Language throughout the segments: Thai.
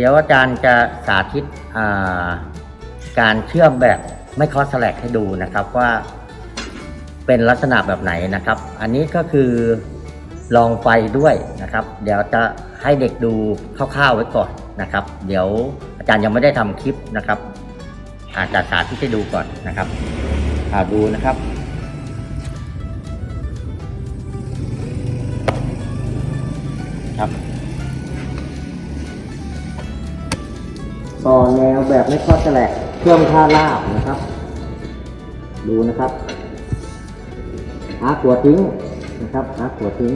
เดี๋ยวอาจารย์จะสาธิตาการเชื่อมแบบไม่คอสแลกให้ดูนะครับว่าเป็นลักษณะแบบไหนนะครับ อันนี้ก็คือลองไฟด้วยนะครับ เดี๋ยวจะให้เด็กดูคร่าวๆไว้ก่อนนะครับ เดี๋ยวอาจารย์ยังไม่ได้ทำคลิปนะครับอาจจะสาธิตให้ดูก่อนนะครับอ่าดูนะครับ ต่อแนวแบบไม่คอสแลกเครื่องท่าลาบนะครับ ดูนะครับอาหัวทิ้งนะครับอาหัวทิ้ง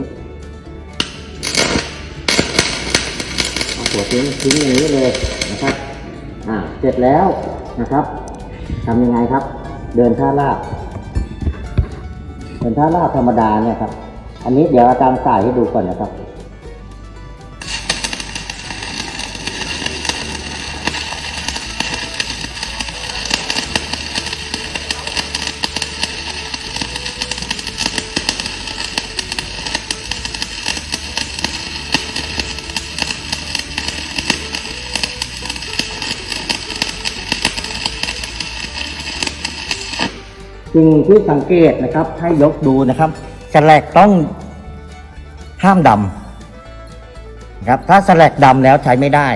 อาหัวทิ้งทิ้งอย่างนี้เลยนะครับอ่าเสร็จแล้วนะครับทำยังไงครับ เดินท่าลาบเดินท่าลาบธรรมดาเนี่ยครับ อันนี้เดี๋ยวอาจารย์ใส่ให้ดูก่อนนะครับ สิ่งที่สังเกตนะครับให้ยกดูนะครับแฉลกต้องห้ามดำนะครับถ้าแฉลกดำแล้วใช้ไม่ได้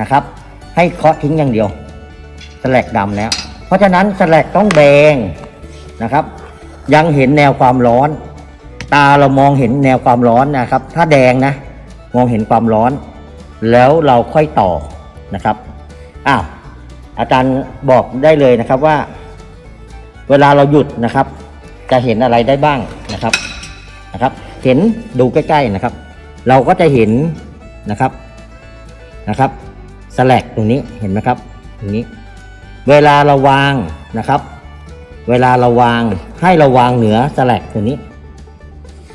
นะครับ ให้เคาะทิ้งอย่างเดียวแฉลกดำแล้ว เพราะฉะนั้นแฉลกต้องแดงนะครับ ยังเห็นแนวความร้อน ตาเรามองเห็นแนวความร้อนนะครับ ถ้าแดงนะมองเห็นความร้อน แล้วเราค่อยต่อนะครับอ้าวอาจารย์บอกได้เลยนะครับว่า เวลาเราหยุดนะครับ จะเห็นอะไรได้บ้างนะครับนะครับ เห็นดูใกล้ๆนะครับ เราก็จะเห็นนะครับนะครับสแลกตรงนี้เห็นไหมครับตรงนี้ เวลาเราวางนะครับ เวลาเราวางให้เราวางเหนือสแลกตัวนี้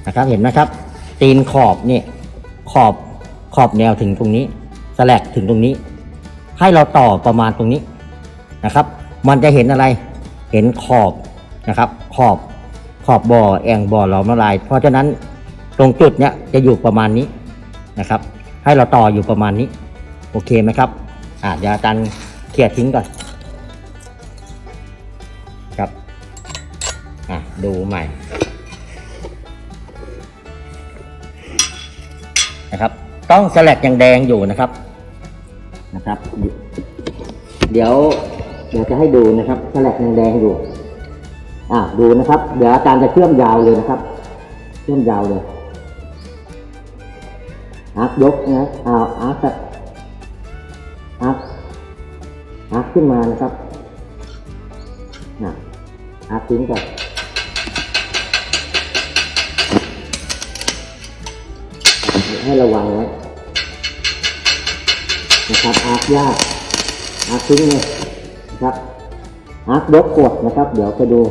นะครับเห็นไหมครับ ตีนขอบนี่ขอบขอบแนวถึงตรงนี้สแลกถึงตรงนี้ ให้เราต่อประมาณตรงนี้นะครับ มันจะเห็นอะไร เห็นขอบนะครับ ขอบขอบบ่อแองบ่อหลอมละลาย เพราะฉะนั้นตรงจุดเนี้ยจะอยู่ประมาณนี้นะครับ ให้เราต่ออยู่ประมาณนี้ โอเคไหมครับอ่าเดี๋ยวอาจารย์เคลียร์ทิ้งก่อนครับอะดูใหม่นะครับ ต้องสลักยังแดงอยู่นะครับนะครับ เดี๋ยว เดี๋ยวจะให้ดูนะครับสลักยังแดงอยู่อ่าดูนะครับ เดี๋ยวอาจารย์จะเชื่อมยาวเลยนะครับ เชื่อมยาวเลยอาร์คยกนะเอาอาร์คอาร์คอาร์คขึ้นมานะครับนะอาร์คทิ้งก่อนให้ระวังไว้นะครับอาร์คยากอาร์คทิ้งเลย ครับอาร์คยกกดนะครับ เดี๋ยวไปดู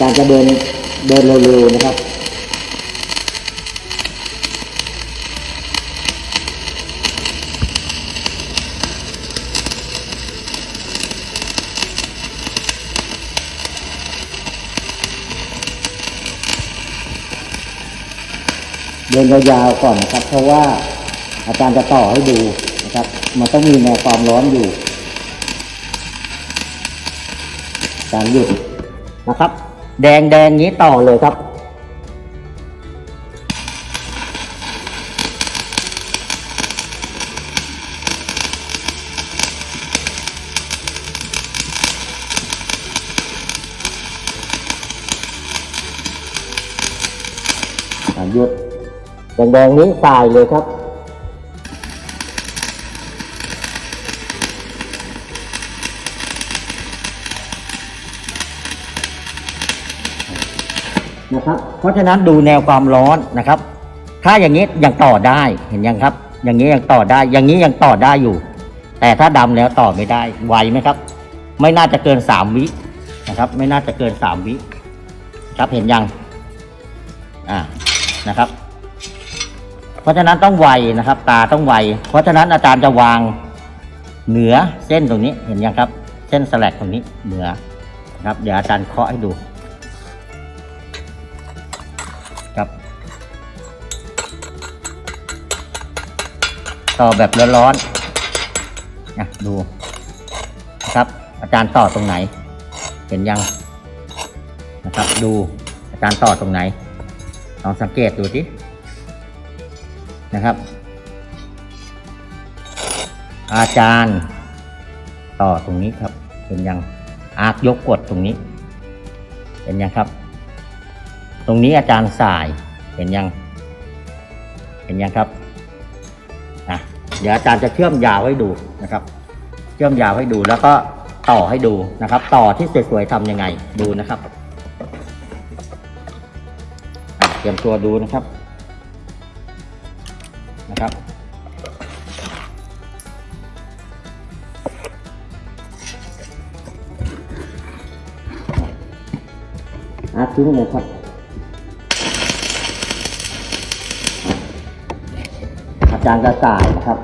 การจะเดินเดินเร็วๆนะครับ เดินยาวๆก่อนนะครับ เพราะว่า อาจารย์จะต่อให้ดูนะครับ มันต้องมีแนวความร้อนอยู่ การหยุดนะครับ แดงแดงนี้ต่อเลยครับหยุดแดงแดงๆนี้ตายเลยครับ ครับเพราะฉะนั้นดูแนวความร้อนนะครับ ถ้าอย่างนี้ยังต่อได้เห็นยังครับ อย่างนี้ยังต่อได้ อย่างนี้ยังต่อได้อยู่ แต่ถ้าดำแล้วต่อไม่ได้ไวไหมครับ ไม่น่าจะเกินสามวินะครับ ไม่น่าจะเกินสามวิครับเห็นยังอ่านะครับ เพราะฉะนั้นต้องไวนะครับ ตาต้องไว เพราะฉะนั้นอาจารย์จะวางเหนือเส้นตรงนี้เห็นยังครับ เส้นสแลกตรงนี้เหนือครับเดี๋ยวอาจารย์เคาะให้ดู ต่อแบบร้อนๆนะดูนะครับ อาจารย์ต่อตรงไหน เห็นยังนะครับ ดูอาจารย์ต่อตรงไหนลองสังเกตดูสินะครับ อาจารย์ต่อตรงนี้ครับ เห็นยังอาร์คยกกดตรงนี้ เห็นยังครับ ตรงนี้อาจารย์สายเห็นยัง เห็นยังครับ เดี๋ยวอาจารย์จะเชื่อมยาวให้ดูนะครับ เชื่อมยาวให้ดูแล้วก็ต่อให้ดูนะครับ ต่อที่สวยๆทำยังไงดูนะครับเตรียมตัวดูนะครับนะครับ อาทิ้งเลยครับ จาจาระต่ายนะครับ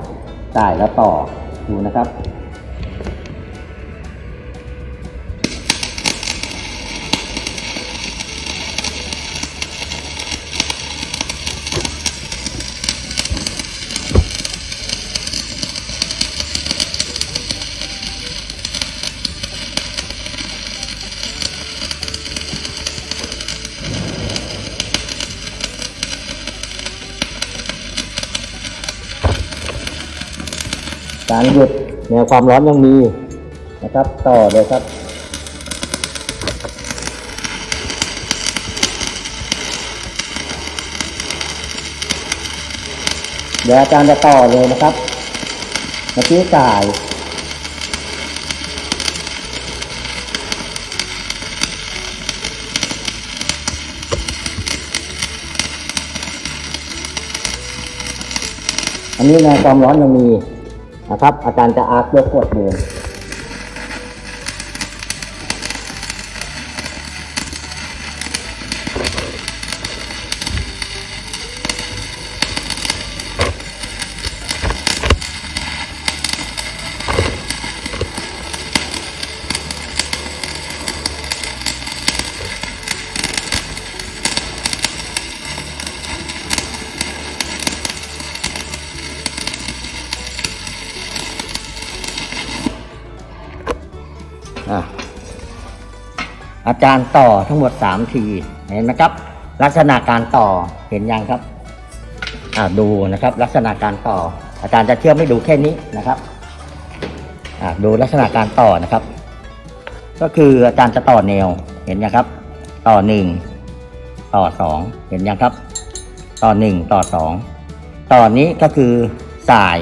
จ่ายแล้วต่อดูนะครับ การหยุดแนวความร้อนยังมีนะครับ ต่อเลยครับเดี๋ยวอาจารย์จะต่อเลยนะครับเมื่อกี้จ่าย อันนี้แนวความร้อนยังมี นะครับ อาจารย์จะอาร์คยกกดเลย อะอาจารย์ต่อทั้งหมดสามทีเห็นไหมครับ ลักษณะการต่อเห็นยังครับอ่าดูนะครับ ลักษณะการต่อ อาจารย์จะเชื่อมให้ดูแค่นี้นะครับอ่าดูลักษณะการต่อนะครับ ก็คืออาจารย์จะต่อแนวเห็นยังครับ ต่อหนึ่งต่อสองเห็นยังครับ ต่อหนึ่งต่อสองต่อนี้ก็คือสาย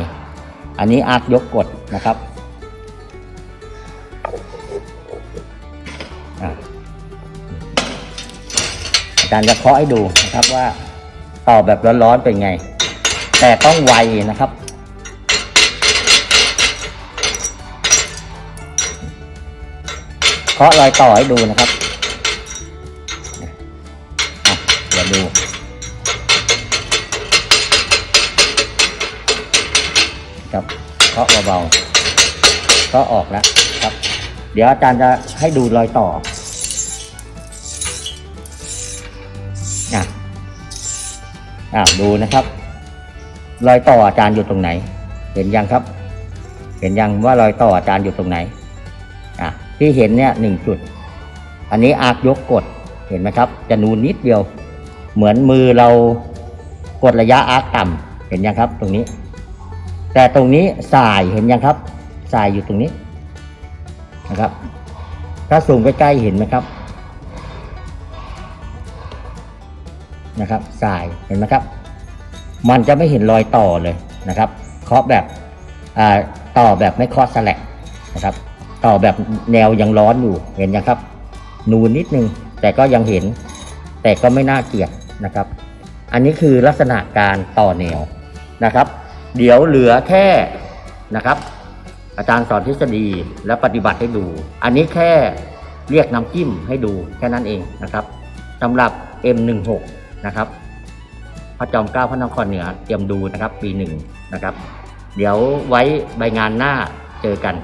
อันนี้อาร์คยกกดนะครับ อารจะเคาะให้ดูนะครับว่าต่อแบบร้อนๆเป็นไง แต่ต้องไวนะครับ เคาะรอยต่อให้ดูนะครับเดี๋ยวดูครับเคาะเบาๆเคาะออกแล้วครับ เดี๋ยวอาจารย์จะให้ดูรอยต่อ อะดูนะครับรอยต่ออาจารย์อยู่ตรงไหน เห็นยังครับ เห็นยังว่ารอยต่ออาจารย์อยู่ตรงไหนอะที่เห็นเนี่ยหนึ่งจุด อันนี้อาร์คยกกดเห็นไหมครับ จะนูนนิดเดียว เหมือนมือเรากดระยะอาร์คต่ำเห็นยังครับ ตรงนี้ แต่ตรงนี้สายเห็นยังครับสายอยู่ตรงนี้นะครับ ถ้าซูมใกล้ๆเห็นไหมครับ นะครับสายเห็นไหมครับ มันจะไม่เห็นรอยต่อเลยนะครับเคาะแบบอ่าต่อแบบไม่เคาะสแลกนะครับต่อแบบแนวยังร้อนอยู่เห็นยังครับ นูนนิดนึงแต่ก็ยังเห็น แต่ก็ไม่น่าเกลียดนะครับ อันนี้คือลักษณะการต่อแนวนะครับ เดี๋ยวเหลือแค่นะครับ อาจารย์สอนทฤษฎีและปฏิบัติให้ดู อันนี้แค่เรียกน้ำจิ้มให้ดูแค่นั้นเองนะครับสำหรับ M16 นะครับ พระจอมเกล้าพระนครเหนือเตรียมดูนะครับปีหนึ่งนะครับ เดี๋ยวไว้ใบงานหน้าเจอกัน